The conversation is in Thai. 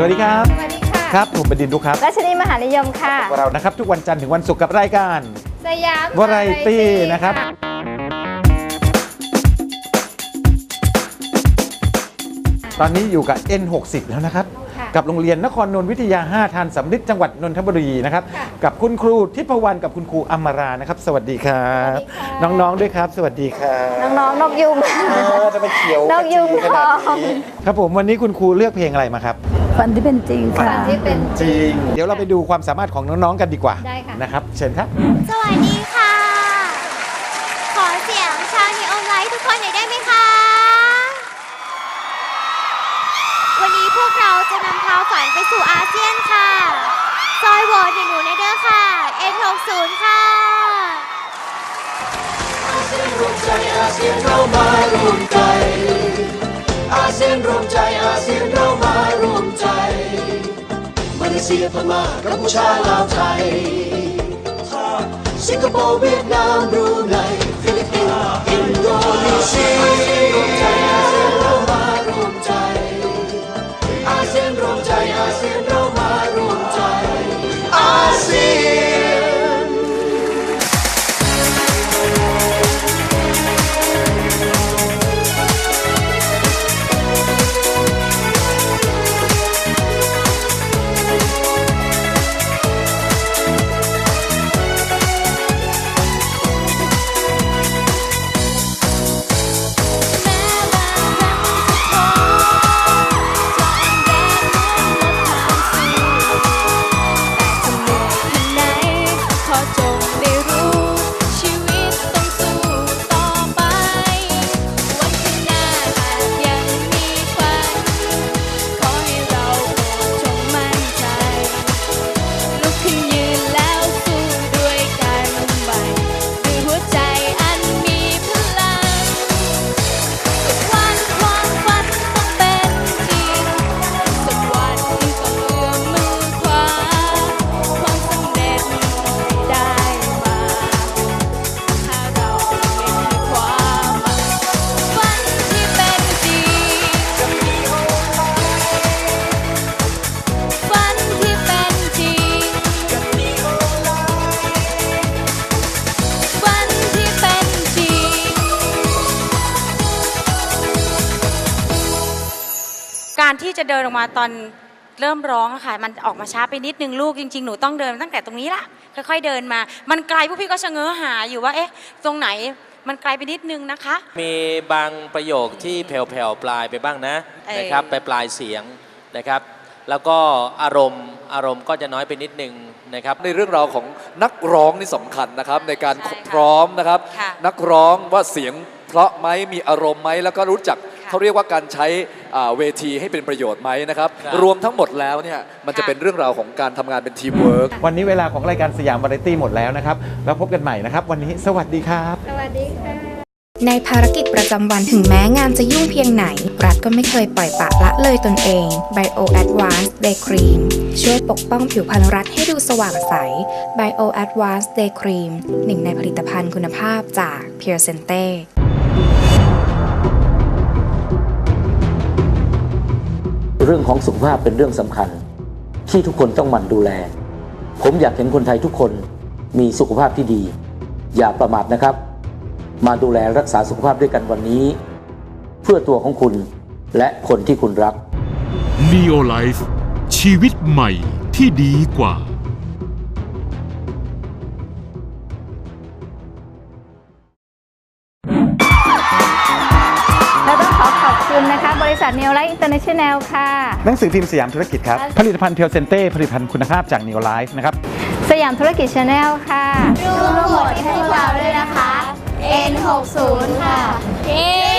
สวัสดีครับ สวัสดีค่ะครับผมบดินทร์ดุกครับรัชนีมหานิยมค่ะพวกเรานะครับทุกวันจันทร์ถึงวันศุกร์กับรายการสยามวาไรตี้นะครับ ตอนนี้อยู่กับ N60 แล้วนะครับ ค่ะกับโรงเรียนนครนนท์วิทยา 5 ทานสำลิดจังหวัดนนทบุรีนะครับ ค่ะกับคุณครูทิพวรรณกับคุณครูอมรานะครับ สวัสดีครับ สวัสดีค่ะ น้องๆด้วยครับ สวัสดีครับน้องๆนกยุง เออจะไปเขียวนกยุงขนาดทอง นี้ครับผมวันนี้คุณครูเลือกเพลงอะไรมาครับ ฝันที่เป็นจริงค่ะที่เป็นจริง เดี๋ยวเราไปดูความสามารถของน้องๆกันดีกว่าได้ค่ะ นะครับ เชิญครับ สวัสดีค่ะ ขอเสียงชาวนีโอไลท์ทุกคนหน่อยได้ไหมคะ วันนี้พวกเราจะนำพาฝันไปสู่อาเซียนค่ะ ซอยโหวตให้หนูในเด้อค่ะ N60 ค่ะ อาเซียนรวมใจอาเซียนเรามารวมใจ อาเซียนรวมใจอาเซียนเรามารวมใจ มาเลเซียพม่ากัมพูชาลาวไทย สิงคโปร์เวียดนามบรูไนฟิลิปปินส์อินโดนีเซียอาเซียนรวมใจอาเซีย การที่จะเดินออกมาตอนเริ่มร้องอะค่ะ มันออกมาช้าไปนิดนึงลูกจริง ๆ หนูต้องเดินตั้งแต่ตรงนี้ละค่อยๆเดินมา มันไกลพวกพี่ก็ชะเง้อหาอยู่ว่าเอ๊ะ ตรงไหนมันไกลไปนิดนึงนะคะ มีบางประโยคที่แผ่วๆปลายไปบ้างนะเออนะครับไปปลายเสียงนะครับ แล้วก็อารมณ์อารมณ์ก็จะน้อยไปนิดนึงนะครับ ในเรื่องราวของนักร้องนี่สำคัญนะครับ ในการใช่ค่ะพร้อมนะครับ ค่ะ นักร้องว่าเสียงเพราะไหมมีอารมณ์ไหมแล้วก็รู้จักค่ะ เขาเรียกว่าการใช้อ่าเวทีให้เป็นประโยชน์ไหมนะครับครับ รวมทั้งหมดแล้วเนี่ยมันจะค่ะเป็นเรื่องราวของการทำงานเป็นทีมเวิร์ก วันนี้เวลาของรายการสยามวาไรตี้หมดแล้วนะครับ แล้วพบกันใหม่นะครับ วันนี้สวัสดีครับ สวัสดีค่ะ ในภารกิจประจำวันถึงแม้งานจะยุ่งเพียงไหน รัฐก็ไม่เคยปล่อยปละละเลยตนเอง Bio Advanced Day Cream ช่วยปกป้องผิวพรรณรัฐให้ดูสว่างใส Bio Advanced Day Cream หนึ่งในผลิตภัณฑ์คุณภาพจาก Pure Sente เรื่องของสุขภาพเป็นเรื่องสำคัญ ที่ทุกคนต้องหมั่นดูแล ผมอยากเห็นคนไทยทุกคนมีสุขภาพที่ดี อย่าประมาทนะครับ มาดูแลรักษาสุขภาพด้วยกันวันนี้ เพื่อตัวของคุณและคนที่คุณรัก Neo Life ชีวิตใหม่ที่ดีกว่า คุณนะคะ บริษัท Neo Light International ค่ะ หนังสือพิมพ์สยามธุรกิจครับ ผลิตภัณฑ์เพียวเซนเต้ผลิตภัณฑ์คุณภาพจากนิวไลฟ์นะครับ สยามธุรกิจ Channel ค่ะร่วมโหวตให้พวกเราด้วยนะคะ N60 ค่ะเย้